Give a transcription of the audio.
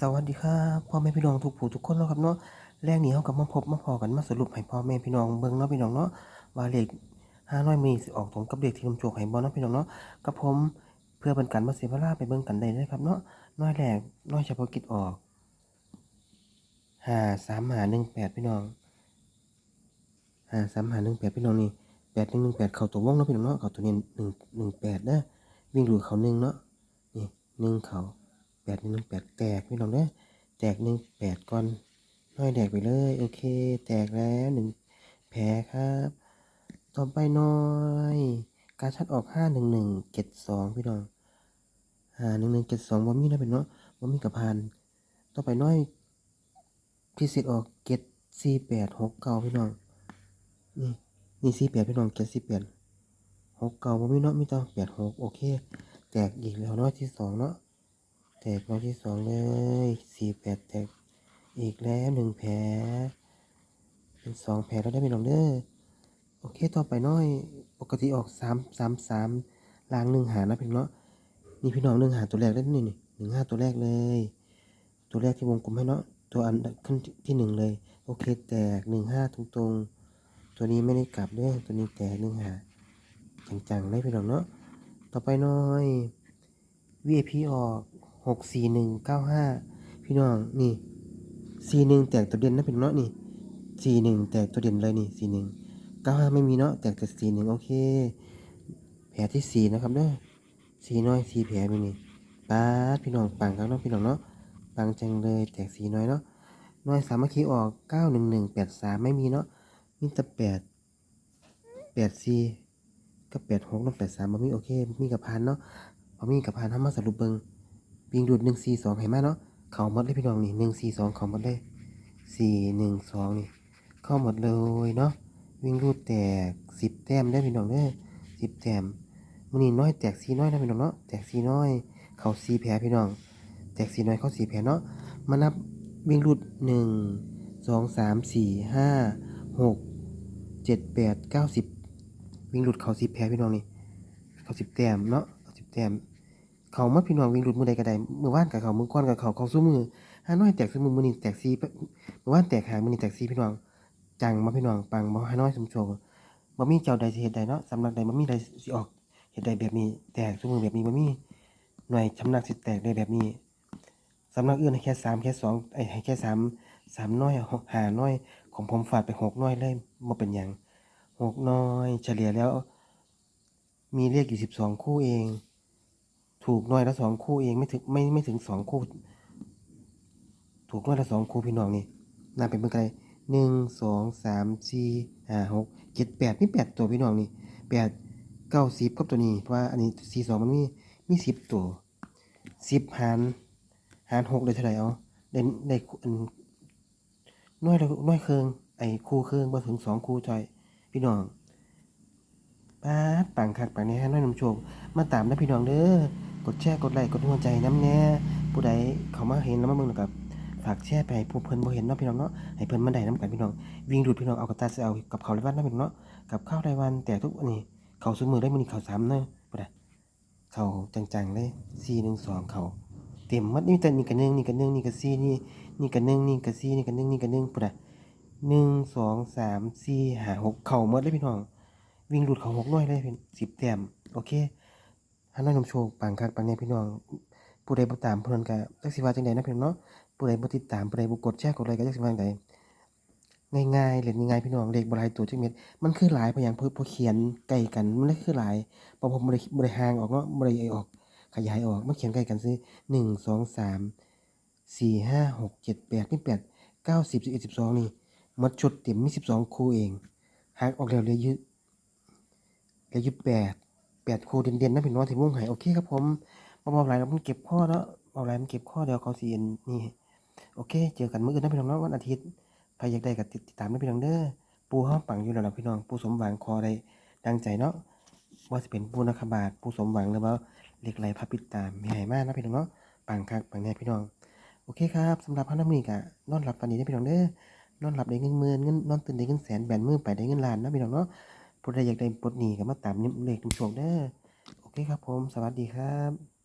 สวัสดีครับพ่อแม่พี่น้องทุกผู้ทุกคนเนาะครับเนาะแรงนี้เขากับมาพบมาพอกันมาสรุปให้พ่อแม่พี่น้องเบิ่งเนาะพี่น้องเนาะว่าเลขห้าน้อยมีสิออกตรงกับเลขที่ลำโจกให้บ่เนาะพี่น้องเนาะกับผมเพื่อเป็นการมาเสียเวลาไปเบิ่งกันได้เลยครับเนาะน้อยแรกน้อยเฉพาะกิจออกห้าสามหาหนึ่งแปดพี่น้องห้าสามหาหนึ่งแปดพี่น้องนี่แปดหนึ่งหนึ่งแปดเข้าตัววงเนาะพี่น้องเนาะเข้าตัวนี้หนึ่งหนึ่งแปดเด้วิ่งดูเขาหนึ่งเนาะนี่หนึ่งเขา แปดหนึ่งแปดแตกพี่น้องเด้อแตกหนึ่งแปดก่อนน้อยแดกไปเลย โอเค แตกแล้วหนึ่งแผลครับ ต่อไปน้อยการชัดออกห้าหนึ่งหนึ่งเจ็ดสองพี่น้องห้าหนึ่งหนึ่งเจ็ดสองบ่มีนะเป็นเนาะบ่มีกับพานต่อไปน้อยพิเศษออกเจ็ดสี่แปดหกเก้าพี่น้องนี่นี่สี่แปดพี่น้องเจ็ดสี่แปดหกเก้าบ่มีเนาะมีต้องแปดหกโอเค แตกอีกแล้วน้อยที่สองเนาะ แตกรอบที่สองเลยสี่แปดแตกอีกแล้วหนึ่งแผลเป็นสองแผลแล้วได้ไหมน้องเด้อโอเคต่อไปน้อย ปกติออกสามสามสามลางหนึ่งหานะพี่น้องเนาะนี่พี่น้องหนึ่งหาตัวแรกได้นี่นี่หนึ่งห้าตัวแรกเลย ตัวแรกที่วงกลมให้เนาะตัวอันขึ้นที่หนึ่งเลย โอเคแตกหนึ่งห้าตรงตรงๆตัวนี้ไม่ได้กลับด้วยตัวนี้แตกหนึ่งหาจังๆเลยพี่น้องเนาะต่อไปน้อย VIP ออก หกสี่หนึ่งเก้าห้าพี่น้องนี่สี่หนึ่งแตกตัวเด่นนะพี่น้องเนาะนี่สี่หนึ่งแตกตัวเด่นเลยนี่สี่หนึ่งเก้าห้าไม่มีเนาะแตกแต่สี่หนึ่งโอเค แผลที่สี่นะครับเด้อสี่น้อยสี่แผลมีนี่ป้าพี่น้องปังครับเนาะพี่น้องเนาะปังจังเลยแตกสี่น้อยเนาะน้อยสามัคคีออกเก้าหนึ่งหนึ่งแปดสามไม่มีเนาะมีแต่แปดแปดสี่กับแปดหกแล้วแปดสามบ่มีโอเคมีกับพันเนาะพอมีกับพานทำมาสรุปเบิง วิ่งดูดหนึ่งสี่สองเห็นไหมเนาะเขาหมดเลยพี่น้องนี่หนึ่งสี่สองเขาหมดเลยสี่หนึ่งสองนี่เข้าหมดเลยเนาะวิ่งรูดแตกสิบแต้มได้พี่น้องเด้อสิบแต้มมันนี่น้อยแตกสี่น้อยนะพี่น้องเนาะแตกสี่น้อย เขาสี่แผลพี่น้อง แตกสี่น้อยเข้าสี่แผลเนาะมานับวิ่งรูดหนึ่งสองสามสี่ห้าหกเจ็ดแปดเก้าสิบวิ่งรูดเขาสิบแผลพี่น้องนี่เขาสิบแต้มเนาะเอาสิบแต้ม เขามาพี่น้องวิ่งหลุดมือใดก็ได้มือว่านกับเขามือก้อนกับเขาเขาสู้มือห้าน้อยแตกสู้มือมือนี่แตกซีมือว่านแตกหางมือนี่แตกซีพี่น้องจังมาพี่น้องปังมาห้าน้อยสมโชว์บ่มีเจ้าใดสิเฮ็ดใดเนาะสำนักใดบ่มีใดสิออกเฮ็ดใดแบบนี้ แตกสู้มือแบบนี้บ่มีหน่วยสำนักสิแตกได้แบบนี้สำนักอื่นให้แค่สามแค่สองไอ้ให้แค่สามสามน้อยหกหาน้อย ของผมฝาดไปหกน้อยเลยบ่เป็นหยังหกน้อย เฉลี่ยแล้ว มีเลขอยู่สิบสองคู่เอง ถูกน้อยละสองคู่เองไม่ถึงไม่ไม่ถึงสองคู่ ถูกน้อยละสองคู่พี่น้องนี่น่าเป็นเมื่อไงหนึ่งสองสามสี่ห้าหกเจ็ดแปดมีแปดตัวพี่น้องนี่แปดเก้าสิบกับตัวนี้เพราะว่าอันนี้สี่สองมันมีมีสิบตัวสิบหารหารหกได้เท่าไหร่เอาได้ได้นน้อยละน้อยเครื่องไอ้คู่เครื่องมาถึงสองคู่จอยพี่น้องป้าดปังคักปังแน่น้อยนำโชคมาตามนะพี่น้องเด้อ กดแชร์กดไลค์กดหัวใจน้ำแน่ผู้ใดเขามาเห็นแล้วมาเบิ่งกับฝากแชร์ไปให้ผู้เพิ่นบ่เห็นเนาะพี่น้องเนาะให้เพิ่นมาได้นํกันพี่น้องวิ่งดูดพี่น้องเอากระตาสิเอากับเขาวรวันนาะพี่น้องเนาะกับข้าวไรวันแต่ทุกอันนี้เขาซุมือได้มือนี้เขาซ้ำเนาะบ่ได้เขาจังๆเลย412เขาเต็มหมดนี่แต่นี่ก็1นี่ก็1นี่ก็4นี่นี่ก็1นี่ก็4นี่ก็1นี่ก็1พุ่งผู้ใดหนน่ะ1 2 3 4 5 6เข้าหมดเลยพี่น้อง วิ่งหลุดเขาหกหน่วยเลยเป็นสิบแต้มโอเค ฮันน้อยนมโชคปังคักปังเนี่ยพี่น้องผู้ใดบ่ตามเพิ่นก็จักสิว่าจังไดนะพี่น้องเนาะผู้ใดบ่ติดตามผู้ใดบ่กดแชร์กดไลค์ก็จักสิว่าจังไดง่ายๆเล่นง่ายๆพี่น้องเลขบ่หลายตัวจักเม็ดมันคือหลายเพราะหยังเพราะเพราะเขียนใกล้กันมันเลยคือหลายเพราะผมบ่ได้บ่ได้ห่างออกเนาะบ่ได้ออกขยายออกมันเขียนใกล้กันซื่อ1 2 3 4 5 6 7 8มี8 9 10 11 12 นี่หมดชุดเต็มมี 12 คู่เองหักออกแล้วเหลืออยู่เหลืออยู่แปด แปดคู่เด่นๆนะพี่น้องที่มุ่งหายโอเคครับผมมาบอกหลายมันเก็บข้อแล้วบอกหลายมันเก็บข้อเดี๋ยวเขาเสียนี่โอเค เจอกันมื้ออื่นนะพี่น้องเนาะวันอาทิตย์ใครอยากได้ก็ติดตามนะพี่น้องเด้อปูห้องปังอยู่แล้วล่ะพี่น้องปูสมหวังคอได้ดังใจเนาะว่าจะเป็นปูนาคบาทปูสมหวังหรือว่าเหล็กไหลพระปิดตามมีใหญ่มากนะพี่น้องเนาะปังคักปังแน่พี่น้องโอเคครับสำหรับพระน้ำมีกะนอนหลับฝันดีนะพี่น้องเด้อนอนหลับได้เงินหมื่นเงินนอนตื่นได้เงินแสนแบนมือไปได้เงินล้านนะพี่น้องเนาะ ผู้ใดอยากได้ปลดหนี้ก็มาตามเลขทุกโชคเด้อโอเคครับผม สวัสดีครับ